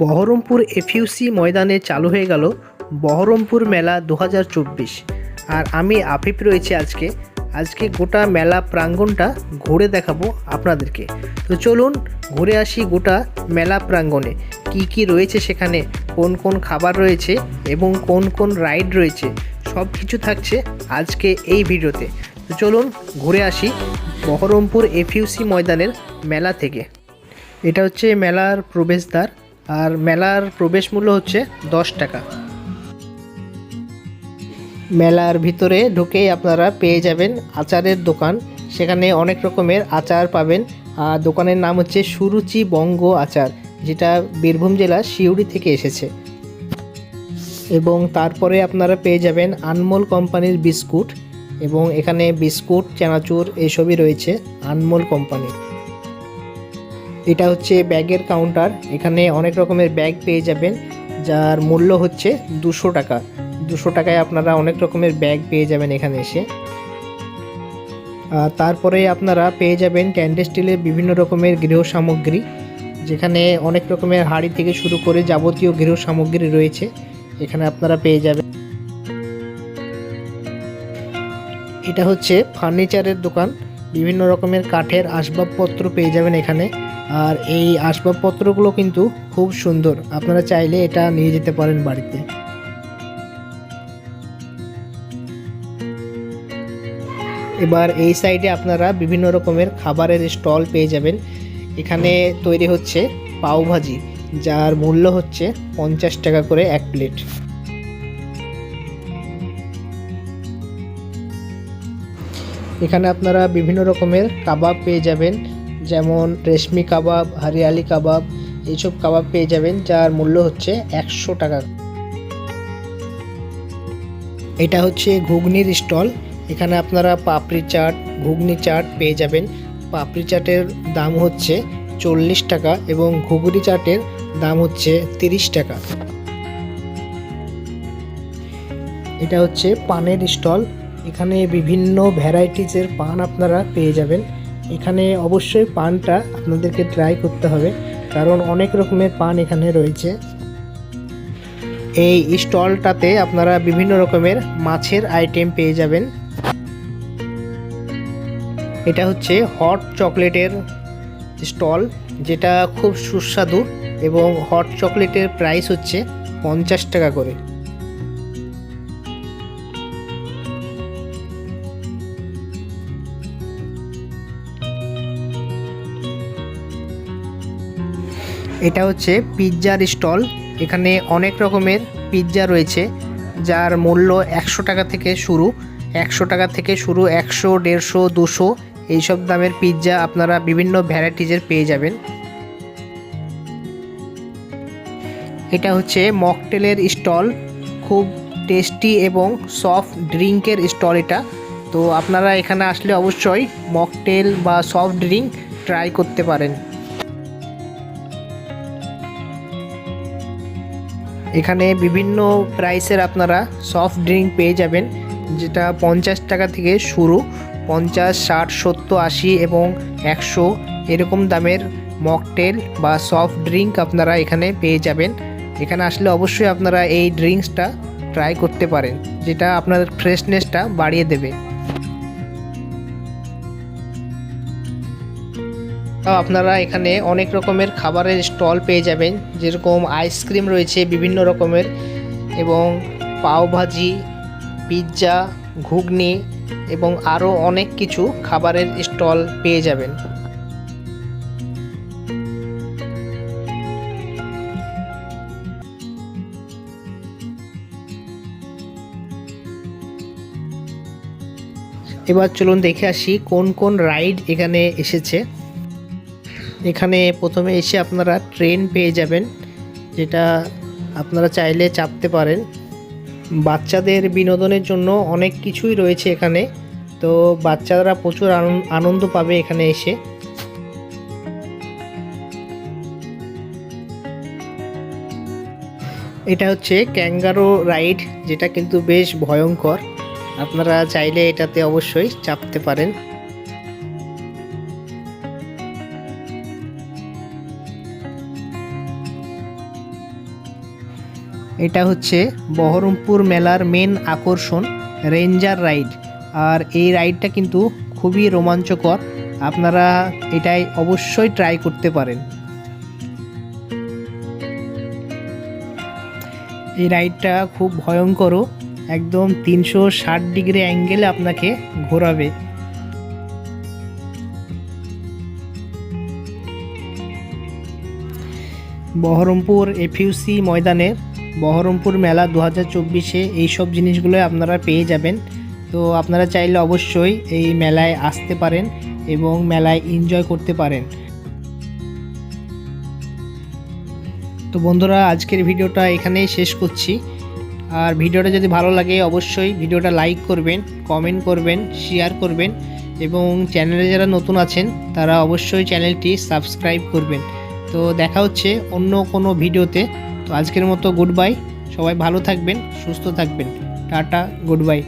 বহরমপুর এফইউসি ময়দানে চালু হয়ে গেল বহরমপুর মেলা দু হাজার চব্বিশ। আর আমি আফিফ রয়েছে আজকে। আজকে গোটা মেলা প্রাঙ্গণটা ঘুরে দেখাবো আপনাদেরকে। তো চলুন ঘুরে আসি গোটা মেলা প্রাঙ্গণে কি কি রয়েছে সেখানে? কোন কোন খাবার রয়েছে এবং কোন কোন রাইড রয়েছে? সব কিছু থাকছে আজকে এই ভিডিওতে। তো চলুন ঘুরে আসি বহরমপুর এফইউসি ময়দানের মেলা থেকে। এটা হচ্ছে মেলার প্রবেশদ্বার। আর মেলার প্রবেশ মূল্য হচ্ছে দশ টাকা। মেলার ভিতরে ঢুকেই আপনারা পেয়ে যাবেন আচারের দোকান। সেখানে অনেক রকমের আচার পাবেন। আর দোকানের নাম হচ্ছে সুরুচি বঙ্গ আচার, যেটা বীরভূম জেলা সিউড়ি থেকে এসেছে। এবং তারপরে আপনারা পেয়ে যাবেন আনমোল কোম্পানির বিস্কুট এবং এখানে বিস্কুট, চানাচুর এসবই রয়েছে আনমোল কোম্পানির। এটা হচ্ছে ব্যাগের কাউন্টার এখানে অনেক রকমের ব্যাগ পেয়ে যাবেন, যার মূল্য হচ্ছে দুশো টাকা। দুশো টাকায় আপনারা অনেক রকমের ব্যাগ পেয়ে যাবেন এখানে এসে। তারপরে আপনারা পেয়ে যাবেন ট্যান্ডে স্টিলের বিভিন্ন রকমের গৃহ সামগ্রী, যেখানে অনেক রকমের হাঁড়ি থেকে শুরু করে যাবতীয় গৃহ সামগ্রী রয়েছে, এখানে আপনারা পেয়ে যাবেন। এটা হচ্ছে ফার্নিচারের দোকান, বিভিন্ন রকমের কাঠের আসবাবপত্র পেয়ে যাবেন এখানে। আর এই আসবাবপত্রগুলো কিন্তু খুব সুন্দর। আপনারা চাইলে এটা নিয়ে যেতে পারেন বাড়িতে। এবার এই সাইডে আপনারা বিভিন্ন রকমের খাবারের স্টল পেয়ে যাবেন। এখানে তৈরি হচ্ছে পাওভাজি যার মূল্য হচ্ছে পঞ্চাশ টাকা করে এক প্লেট। এখানে আপনারা বিভিন্ন রকমের কাবাব পেয়ে যাবেন। যেমন রেশমি কাবাব, হরিয়ালি কাবাব, এইসব কাবাব পেয়ে যাবেন, যার মূল্য হচ্ছে একশো টাকা। এটা হচ্ছে ঘুগনির স্টল। এখানে আপনারা পাপড়ি চাট, ঘুগনি চাট পেয়ে যাবেন। পাপড়ি চাটের দাম হচ্ছে চল্লিশ টাকা এবং ঘুগনি চাটের দাম হচ্ছে তিরিশ টাকা। এটা হচ্ছে পানের স্টল। এখানে বিভিন্ন ভ্যারাইটিসের পান আপনারা পেয়ে যাবেন। এখানে অবশ্যই পানটা আপনাদেরকে ট্রাই করতে হবে, কারণ অনেক রকমের পান এখানে রয়েছে। এই স্টলটাতে আপনারা বিভিন্ন রকমের মাছের আইটেম পেয়ে যাবেন। এটা হচ্ছে হট চকলেটের স্টল, যেটা খুব সুস্বাদু এবং হট চকলেটের প্রাইস হচ্ছে পঞ্চাশ টাকা করে। এটা হচ্ছে পিৎজার স্টল। এখানে অনেক রকমের পিৎজা রয়েছে, যার মূল্য একশো টাকা থেকে শুরু। একশো টাকা থেকে শুরু একশো, দেড়শো, দুশো, এইসব দামের পিৎজা আপনারা বিভিন্ন ভ্যারাইটিজের পেয়ে যাবেন। এটা হচ্ছে মকটেলের স্টল, খুব টেস্টি এবং সফট ড্রিঙ্কের স্টল এটা। তো আপনারা এখানে আসলে অবশ্যই মকটেল বা সফট ড্রিঙ্ক ট্রাই করতে পারেন। এখানে বিভিন্ন প্রাইসের আপনারা সফট ড্রিঙ্ক পেয়ে যাবেন, যেটা পঞ্চাশ টাকা থেকে শুরু। পঞ্চাশ, ষাট, সত্তর, আশি এবং একশো এরকম দামের মকটেল বা সফট ড্রিঙ্ক আপনারা এখানে পেয়ে যাবেন। এখানে আসলে অবশ্যই আপনারা এই ড্রিঙ্কসটা ট্রাই করতে পারেন, যেটা আপনাদের ফ্রেশনেসটা বাড়িয়ে দেবে। আপনারা এখানে অনেক রকমের খাবারের স্টল পেয়ে যাবেন। যেরকম আইসক্রিম রয়েছে বিভিন্ন রকমের এবং পাওভাজি পিৎজা, ঘুগনি এবং আরও অনেক কিছু খাবারের স্টল পেয়ে যাবেন। এবার চলুন দেখে আসি কোন কোন রাইড এখানে এসেছে। এখানে প্রথমে এসে আপনারা ট্রেন পেয়ে যাবেন, যেটা আপনারা চাইলে চাপতে পারেন। বাচ্চাদের বিনোদনের জন্য অনেক কিছুই রয়েছে এখানে, তো বাচ্চারা প্রচুর আনন- আনন্দ পাবে এখানে এসে। এটা হচ্ছে ক্যাঙ্গারো রাইড, যেটা কিন্তু বেশ ভয়ঙ্কর। আপনারা চাইলে এটাতে অবশ্যই চাপতে পারেন। এটা হচ্ছে বহরমপুর মেলার মেন আকর্ষণ রেঞ্জার রাইড আর এই রাইডটা কিন্তু খুবই রোমাঞ্চকর। আপনারা এটাই অবশ্যই ট্রাই করতে পারেন। এই রাইডটা খুব ভয়ঙ্করও, একদম তিনশো ষাট ডিগ্রি অ্যাঙ্গেলে আপনাকে ঘোরাবে। বহরমপুর এফইউসি ময়দানের বহরমপুর মেলা দু হাজার চব্বিশে এইসব জিনিসগুলো আপনারা পেয়ে যাবেন। তো আপনারা চাইলে অবশ্যই এই মেলায় আসতে পারেন এবং মেলায় এনজয় করতে পারেন। তো বন্ধুরা, আজকের ভিডিওটা এখানেই শেষ করছি। আর ভিডিওটা যদি ভালো লাগে, অবশ্যই ভিডিওটা লাইক করবেন কমেন্ট করবেন শেয়ার করবেন এবং চ্যানেলে যারা নতুন আছেন, তারা অবশ্যই চ্যানেলটি সাবস্ক্রাইব করবেন। তো দেখা হচ্ছে অন্য কোনো ভিডিওতে। তো আজকের মতো গুড বাই সবাই ভালো থাকবেন সুস্থ থাকবেন। Tata good bye